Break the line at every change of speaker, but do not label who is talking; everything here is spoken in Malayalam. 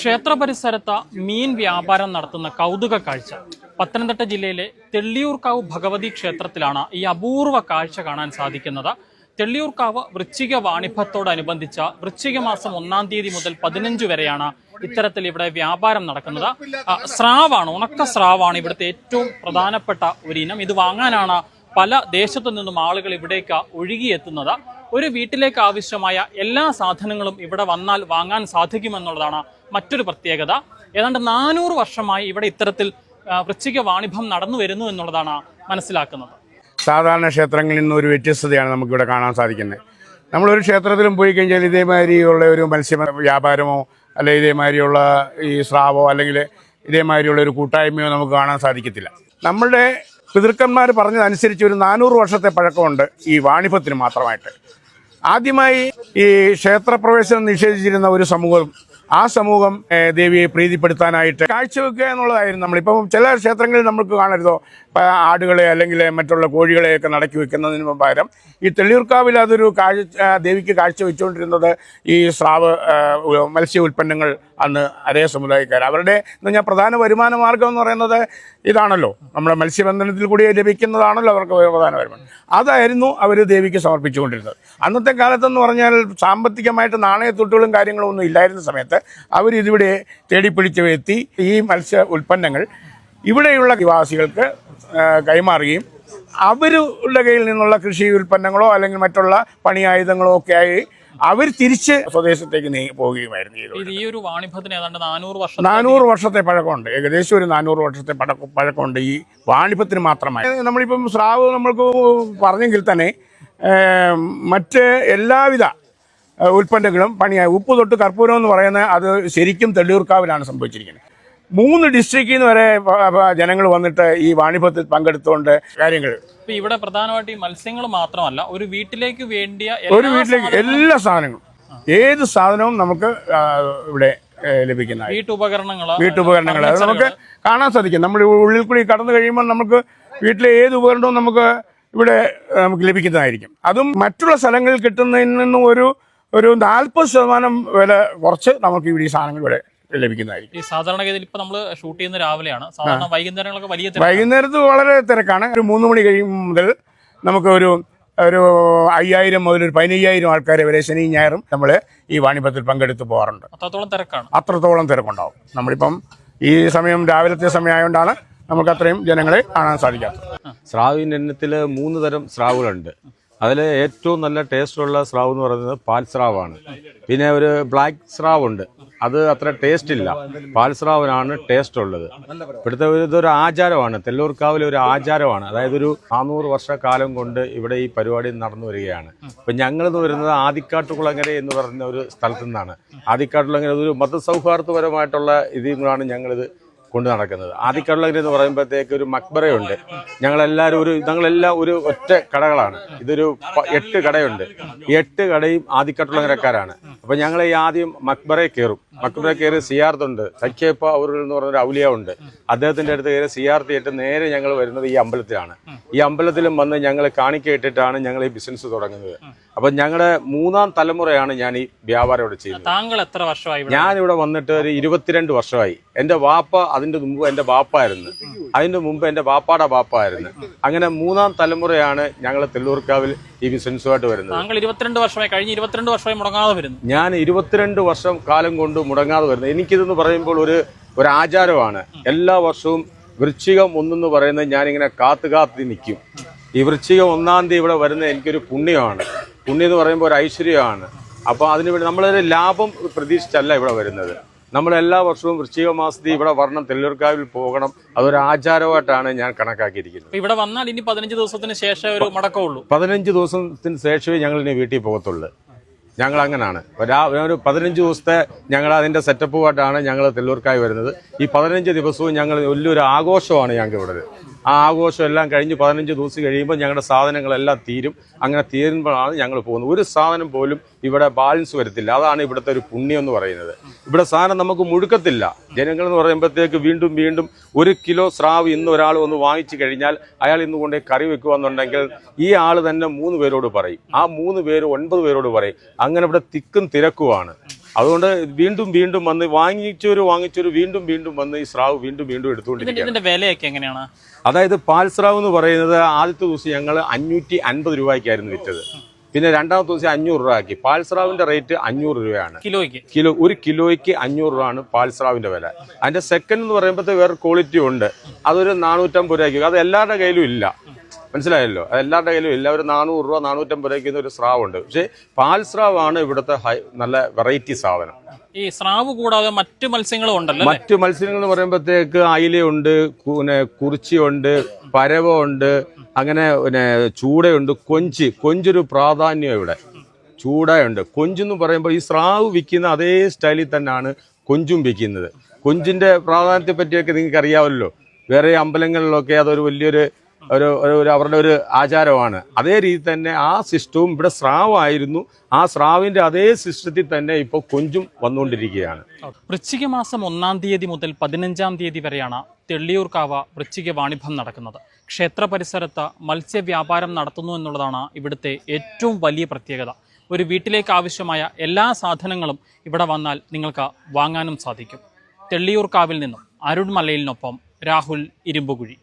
ക്ഷേത്ര പരിസരത്ത് മീൻ വ്യാപാരം നടത്തുന്ന കൗതുക കാഴ്ച. പത്തനംതിട്ട ജില്ലയിലെ തെള്ളിയൂർക്കാവ് ഭഗവതി ക്ഷേത്രത്തിലാണ് ഈ അപൂർവ കാഴ്ച കാണാൻ സാധിക്കുന്നത്. തെള്ളിയൂർക്കാവ് വൃശ്ചിക വാണിഭത്തോടനുബന്ധിച്ച വൃശ്ചിക മാസം ഒന്നാം തീയതി മുതൽ പതിനഞ്ച് വരെയാണ് ഇത്തരത്തിൽ ഇവിടെ വ്യാപാരം നടക്കുന്നത്. സ്രാവാണ് ഉണക്ക സ്രാവാണ് ഇവിടുത്തെ ഏറ്റവും പ്രധാനപ്പെട്ട ഒരു ഇനം. ഇത് വാങ്ങാനാണ് പല ദേശത്തു നിന്നും ആളുകൾ ഇവിടേക്ക് ഒഴുകിയെത്തുന്നത്. ഒരു വീട്ടിലേക്ക് ആവശ്യമായ എല്ലാ സാധനങ്ങളും ഇവിടെ വന്നാൽ വാങ്ങാൻ സാധിക്കുമെന്നുള്ളതാണ് മറ്റൊരു പ്രത്യേകത. ഏതാണ്ട് നാനൂറ് വർഷമായി ഇവിടെ ഇത്തരത്തിൽ വൃശ്ചിക വാണിഭം നടന്നു വരുന്നു എന്നുള്ളതാണ് മനസ്സിലാക്കുന്നത്.
സാധാരണ ക്ഷേത്രങ്ങളിൽ നിന്ന് ഒരു വ്യത്യസ്തതയാണ് നമുക്കിവിടെ കാണാൻ സാധിക്കുന്നത്. നമ്മളൊരു ക്ഷേത്രത്തിലും പോയി കഴിഞ്ഞാൽ ഇതേമാതിരിയുള്ള ഒരു മത്സ്യ വ്യാപാരമോ അല്ലെ ഇതേമാതിരിയുള്ള ഈ സ്രാവോ അല്ലെങ്കിൽ ഇതേമാതിരിയുള്ള ഒരു കൂട്ടായ്മയോ നമുക്ക് കാണാൻ സാധിക്കത്തില്ല. നമ്മളുടെ പിതൃക്കന്മാർ പറഞ്ഞതനുസരിച്ച് ഒരു നാനൂറ് വർഷത്തെ പഴക്കമുണ്ട് ഈ വാണിഭത്തിന് മാത്രമായിട്ട്. ആദ്യമായി ഈ ക്ഷേത്രപ്രവേശനം നിഷേധിച്ചിരുന്ന ഒരു സമൂഹം ആ സമൂഹം ദേവിയെ പ്രീതിപ്പെടുത്താനായിട്ട് കാഴ്ചവെക്കുക എന്നുള്ളതായിരുന്നു നമ്മളിപ്പം ചില ക്ഷേത്രങ്ങളിൽ നമുക്ക് കാണരുതോ? ആടുകളെ അല്ലെങ്കിൽ മറ്റുള്ള കോഴികളെയൊക്കെ നടക്കി വെക്കുന്നതിന് പകരം ഈ തെളിയൂർക്കാവിൽ അതൊരു കാഴ്ച ദേവിക്ക് കാഴ്ച വെച്ചുകൊണ്ടിരുന്നത് ഈ സ്രാവ് മത്സ്യ ഉൽപ്പന്നങ്ങൾ അന്ന് അരേ സമുദായക്കാർ. അവരുടെ എന്ന് പറഞ്ഞാൽ പ്രധാന വരുമാന മാർഗം എന്ന് പറയുന്നത് ഇതാണല്ലോ. നമ്മുടെ മത്സ്യബന്ധനത്തിൽ കൂടി ലഭിക്കുന്നതാണല്ലോ അവർക്ക് പ്രധാന വരുമാനം. അതായിരുന്നു അവർ ദേവിക്ക് സമർപ്പിച്ചുകൊണ്ടിരുന്നത്. അന്നത്തെ കാലത്തെന്ന് പറഞ്ഞാൽ സാമ്പത്തികമായിട്ട് നാണയത്തൊട്ടുകളും കാര്യങ്ങളും ഒന്നും ഇല്ലായിരുന്ന സമയത്ത് അവരിതിവിടെ തേടിപ്പിടിച്ച് എത്തി ഈ മത്സ്യ ഉൽപ്പന്നങ്ങൾ ഇവിടെയുള്ള നിവാസികൾക്ക് കൈമാറുകയും അവരുടെ കയ്യിൽ നിന്നുള്ള കൃഷി ഉൽപ്പന്നങ്ങളോ അല്ലെങ്കിൽ മറ്റുള്ള പണിയായുധങ്ങളോ ഒക്കെ ആയി അവർ തിരിച്ച് സ്വദേശത്തേക്ക് നീ പോവുകയുമായിരുന്നു
ഈ ഒരു വാണിഭത്തിന് ഏതാണ്ട് നാനൂറ് വർഷം
നാനൂറ് വർഷത്തെ പഴക്കമുണ്ട്. ഏകദേശം ഒരു നാനൂറ് വർഷത്തെ പഴക്ക പഴക്കമുണ്ട് ഈ വാണിഭത്തിന് മാത്രമായി. നമ്മളിപ്പം സ്രാവ് നമ്മൾക്ക് പറഞ്ഞെങ്കിൽ തന്നെ മറ്റ് എല്ലാവിധ ഉൽപ്പന്നങ്ങളും പണിയായി. ഉപ്പ് തൊട്ട് കർപ്പൂരം എന്ന് പറയുന്നത് അത് ശരിക്കും തെള്ളിയൂർക്കാവിലാണ് സംഭവിച്ചിരിക്കുന്നത്. മൂന്ന് ഡിസ്ട്രിക്റ്റിൽ നിന്ന് വരെ ജനങ്ങൾ വന്നിട്ട് ഈ വാണിഭത്തിൽ പങ്കെടുത്തുകൊണ്ട് കാര്യങ്ങൾ.
ഇപ്പൊ ഇവിടെ പ്രധാനമായിട്ട് ഈ മത്സ്യങ്ങൾ മാത്രമല്ല ഒരു വീട്ടിലേക്ക് വേണ്ടിയ
ഒരു വീട്ടിലേക്ക് എല്ലാ സാധനങ്ങളും. ഏത് സാധനവും നമുക്ക് ഇവിടെ ലഭിക്കുന്ന
വീട്ടുപകരണങ്ങൾ
വീട്ടുപകരണങ്ങൾ അത് നമുക്ക് കാണാൻ സാധിക്കും. നമ്മൾ ഉള്ളിൽ കൂടി കടന്നു കഴിയുമ്പോൾ നമുക്ക് വീട്ടിലെ ഏത് ഉപകരണവും നമുക്ക് ഇവിടെ നമുക്ക് ലഭിക്കുന്നതായിരിക്കും. അതും മറ്റുള്ള സ്ഥലങ്ങളിൽ കിട്ടുന്നതിൽ നിന്നും ഒരു ഒരു നാൽപ്പത് ശതമാനം വില കുറച്ച് നമുക്ക് ഇവിടെ ഈ സാധനങ്ങൾ ഇവിടെ ലഭിക്കുന്നതായിരിക്കും.
ഈ സാധാരണഗതിയിൽ ഇപ്പൊ നമ്മൾ ഷൂട്ട് ചെയ്യുന്ന രാവിലെയാണ്. സാധാരണ വൈകുന്നേരങ്ങളൊക്കെ വലിയ.
വൈകുന്നേരത്ത് വളരെ തിരക്കാണ്. ഒരു മൂന്ന് മണി കഴിയും മുതൽ നമുക്ക് ഒരു ഒരു അയ്യായിരം മുതൽ ഒരു പതിനയ്യായിരം ആൾക്കാരെ വരെ ശനി ഞായറും നമ്മൾ ഈ വാണിഭത്തിൽ പങ്കെടുത്ത് പോകാറുണ്ട്.
അത്രത്തോളം തിരക്കാണ്.
അത്രത്തോളം തിരക്കുണ്ടാവും. നമ്മളിപ്പം ഈ സമയം രാവിലത്തെ സമയമായതുകൊണ്ടാണ് നമുക്ക് അത്രയും ജനങ്ങളെ കാണാൻ സാധിക്കാത്തത്.
സ്രാവിന്റെ എണ്ണത്തിൽ മൂന്ന് തരം സ്രാവുകളുണ്ട് അതിൽ ഏറ്റവും നല്ല ടേസ്റ്റുള്ള സ്രാവ് എന്ന് പറയുന്നത് പാൽ സ്രാവാണ്. പിന്നെ ഒരു ബ്ലാക്ക് സ്രാവ് ഉണ്ട്. അത് അത്ര ടേസ്റ്റ് ഇല്ല. പാൽ സ്രാവിനാണ് ടേസ്റ്റ് ഉള്ളത്. ഇവിടുത്തെ ഒരു ഇതൊരു ആചാരമാണ്. തെല്ലൂർക്കാവിലെ ഒരു ആചാരമാണ്. അതായത് ഒരു നാനൂറ് വർഷക്കാലം കൊണ്ട് ഇവിടെ ഈ പരിപാടി നടന്നു വരികയാണ്. ഇപ്പം ഞങ്ങളിന്ന് വരുന്നത് ആദിക്കാട്ടുകുളങ്ങര എന്ന് പറയുന്ന ഒരു സ്ഥലത്തു നിന്നാണ്. ആദിക്കാട്ടുകുളങ്ങര ഒരു മതസൗഹാർദ്ദപരമായിട്ടുള്ള ഇതിലാണ് ഞങ്ങളിത് കൊണ്ട് നടക്കുന്നത്. ആദിക്കടലഗിരി എന്ന് പറയുമ്പോഴത്തേക്ക് ഒരു മക്ബറയുണ്ട്. ഞങ്ങളെല്ലാവരും ഒരു ഞങ്ങളെല്ലാം ഒരു ഒറ്റ കടകളാണ്. ഇതൊരു എട്ട് കടയുണ്ട്. എട്ട് കടയും ആദിക്കട്ടുള്ളങ്ങരക്കാരാണ് അപ്പൊ ഞങ്ങൾ ഈ ആദ്യം മക്ബറയിൽ കയറും. മക്ബറയിൽ കയറി സിയാർത്തുണ്ട് സഖ്യപ്പ അവർ എന്ന് പറഞ്ഞൊരു ഔലിയ ഉണ്ട്. അദ്ദേഹത്തിന്റെ അടുത്ത് കയറി സിയാർത്ത് ഇട്ട് നേരെ ഞങ്ങൾ വരുന്നത് ഈ അമ്പലത്തിലാണ്. ഈ അമ്പലത്തിലും വന്ന് ഞങ്ങൾ കാണിക്കേറ്റിട്ടാണ് ഞങ്ങൾ ഈ ബിസിനസ് തുടങ്ങുന്നത്. അപ്പൊ ഞങ്ങളുടെ മൂന്നാം തലമുറയാണ് ഞാൻ ഈ വ്യാപാരം ഇവിടെ ചെയ്യുന്നത്.
താങ്കൾ എത്ര വർഷമായി
ഞാൻ ഇവിടെ വന്നിട്ട് ഒരു ഇരുപത്തിരണ്ട് വർഷമായി. എന്റെ വാപ്പ അതിന്റെ മുമ്പ് എന്റെ വാപ്പായിരുന്നു. അതിന്റെ മുമ്പ് എന്റെ വാപ്പാടെ വാപ്പായിരുന്നു. അങ്ങനെ മൂന്നാം തലമുറയാണ് ഞങ്ങൾ തെല്ലൂർക്കാവിൽ ഈ ബിസിനസ്സുമായിട്ട് വരുന്നത്.
താങ്കൾ ഇരുപത്തിരണ്ട് വർഷമായി കഴിഞ്ഞ ഇരുപത്തിരണ്ട് വർഷമായി മുടങ്ങാതെ വരുന്നു.
ഞാൻ ഇരുപത്തിരണ്ട് വർഷം കാലം കൊണ്ട് മുടങ്ങാതെ വരുന്നത് എനിക്കിതെന്ന് പറയുമ്പോൾ ഒരു ഒരു ആചാരമാണ്. എല്ലാ വർഷവും വൃശ്ചികം ഒന്നെന്ന് പറയുന്നത് ഞാനിങ്ങനെ കാത്തു കാത്തി നിൽക്കും. ഈ വൃശ്ചികം ഒന്നാം തീയതി ഇവിടെ വരുന്നത് എനിക്കൊരു പുണ്യമാണ്. പുണ്യം എന്ന് പറയുമ്പോൾ ഒരു ഐശ്വര്യമാണ്. അപ്പോൾ അതിന് വേണ്ടി നമ്മളൊരു ലാഭം പ്രതീക്ഷിച്ചല്ല ഇവിടെ വരുന്നത്. നമ്മൾ എല്ലാ വർഷവും വൃശ്ചിക മാസത്തിൽ ഇവിടെ വരണം തെല്ലൂർക്കാവിൽ പോകണം. അതൊരു ആചാരമായിട്ടാണ് ഞാൻ കണക്കാക്കിയിരിക്കുന്നത്.
ഇവിടെ വന്നാൽ ഇനി പതിനഞ്ച് ദിവസത്തിന് ശേഷം ഒരു മടക്കമുള്ളൂ.
പതിനഞ്ച് ദിവസത്തിന് ശേഷമേ ഞങ്ങൾ ഇനി വീട്ടിൽ പോകത്തുള്ളൂ. ഞങ്ങൾ അങ്ങനെയാണ് ഒരു പതിനഞ്ച് ദിവസത്തെ ഞങ്ങൾ അതിന്റെ സെറ്റപ്പുമായിട്ടാണ് ഞങ്ങൾ തെല്ലൂർക്കായി വരുന്നത്. ഈ പതിനഞ്ച് ദിവസവും ഞങ്ങൾ വലിയൊരു ആഘോഷമാണ് ഞങ്ങൾക്ക് ഇവിടെ. ആ ആഘോഷം എല്ലാം കഴിഞ്ഞ് പതിനഞ്ച് ദിവസം കഴിയുമ്പോൾ ഞങ്ങളുടെ സാധനങ്ങളെല്ലാം തീരും. അങ്ങനെ തീരുമ്പോഴാണ് ഞങ്ങൾ പോകുന്നത്. ഒരു സാധനം പോലും ഇവിടെ ബാലൻസ് വരത്തില്ല. അതാണ് ഇവിടുത്തെ ഒരു പുണ്യം എന്ന് പറയുന്നത്. ഇവിടെ സാധനം നമുക്ക് മുഴുക്കത്തില്ല. ജനങ്ങൾ എന്ന് പറയുമ്പോഴത്തേക്ക് വീണ്ടും വീണ്ടും ഒരു കിലോ സ്രാവ് ഇന്ന് ഒരാൾ ഒന്ന് വാങ്ങിച്ചു കഴിഞ്ഞാൽ അയാൾ ഇന്ന് കൊണ്ടേ കറി വെക്കുവാന്നുണ്ടെങ്കിൽ ഈ ആൾ തന്നെ മൂന്ന് പേരോട് പറയും. ആ മൂന്ന് പേര് ഒൻപത് പേരോട് പറയും. അങ്ങനെ ഇവിടെ തിക്കും തിരക്കുമാണ് അതുകൊണ്ട് വീണ്ടും വീണ്ടും വന്ന് വാങ്ങിച്ചൊരു വാങ്ങിച്ചൊരു വീണ്ടും വീണ്ടും വന്ന് ഈ സ്രാവ് വീണ്ടും വീണ്ടും
എടുത്തുകൊണ്ടിരിക്കുന്നത് വിലയൊക്കെ എങ്ങനെയാണ്?
അതായത് പാൽ സ്രാവ് എന്ന് പറയുന്നത് ആദ്യത്തെ ദിവസം ഞങ്ങൾ അഞ്ഞൂറ്റി അൻപത് രൂപയ്ക്കായിരുന്നു വിറ്റത്. പിന്നെ രണ്ടാമത്തെ ദിവസം അഞ്ഞൂറ് രൂപ ആക്കി. പാൽ സ്രാവിന്റെ റേറ്റ് അഞ്ഞൂറ് രൂപയാണ്.
കിലോയ്ക്ക്?
കിലോ ഒരു കിലോയ്ക്ക് അഞ്ഞൂറ് രൂപയാണ് പാൽ സ്രാവിന്റെ വില. അതിന്റെ സെക്കൻഡ് എന്ന് പറയുമ്പോഴത്തെ വേറെ ക്വാളിറ്റി ഉണ്ട്. അതൊരു നാനൂറ്റമ്പത് രൂപയ്ക്ക്. അത് എല്ലാവരുടെ കയ്യിലും ഇല്ല. മനസ്സിലായല്ലോ? എല്ലാവരുടെ കയ്യിലും ഇല്ല. ഒരു നാനൂറ് രൂപ നാനൂറ്റമ്പത് രൂപയ്ക്ക് ഒരു സ്രാവുണ്ട്. പക്ഷേ പാൽ സ്രാവാണ് ഇവിടുത്തെ ഹൈ നല്ല വെറൈറ്റി സാധനം.
ഈ സ്രാവ് കൂടാതെ മറ്റു മത്സ്യങ്ങളും ഉണ്ടല്ലോ?
മറ്റു മത്സ്യങ്ങൾ എന്ന് പറയുമ്പോഴത്തേക്ക് അയിലയുണ്ട് പിന്നെ കുറിച്ചിയുണ്ട് പരവുണ്ട് അങ്ങനെ പിന്നെ ചൂടയുണ്ട് കൊഞ്ച്. കൊഞ്ചൊരു പ്രാധാന്യം ഇവിടെ. ചൂടയുണ്ട്. കൊഞ്ചെന്ന് പറയുമ്പോൾ ഈ സ്രാവ് വിൽക്കുന്ന അതേ സ്റ്റൈലിൽ തന്നെയാണ് കൊഞ്ചും വിൽക്കുന്നത്. കൊഞ്ചിന്റെ പ്രാധാന്യത്തെ പറ്റിയൊക്കെ നിങ്ങൾക്ക് അറിയാമല്ലോ വേറെ അമ്പലങ്ങളിലൊക്കെ അതൊരു വലിയൊരു ഒരു ഒരു അവരുടെ ഒരു ആചാരമാണ്. അതേ രീതി തന്നെ ആ സിസ്റ്റവും ഇവിടെ സ്രാവായിരുന്നു. ആ സ്രാവിന്റെ അതേ സിസ്റ്റത്തിൽ തന്നെ ഇപ്പോൾ കൊഞ്ചും വന്നുകൊണ്ടിരിക്കുകയാണ്.
വൃശ്ചിക മാസം ഒന്നാം തീയതി മുതൽ പതിനഞ്ചാം തീയതി വരെയാണ് തെള്ളിയൂർക്കാവ വൃശ്ചിക വാണിഭം നടക്കുന്നത്. ക്ഷേത്ര പരിസരത്ത് മത്സ്യവ്യാപാരം നടത്തുന്നു എന്നുള്ളതാണ് ഇവിടുത്തെ ഏറ്റവും വലിയ പ്രത്യേകത. ഒരു വീട്ടിലേക്ക് ആവശ്യമായ എല്ലാ സാധനങ്ങളും ഇവിടെ വന്നാൽ നിങ്ങൾക്ക് വാങ്ങാനും സാധിക്കും. തെള്ളിയൂർക്കാവിൽ നിന്നും അരുൺമലയിലിനൊപ്പം രാഹുൽ ഇരുമ്പുകുഴി.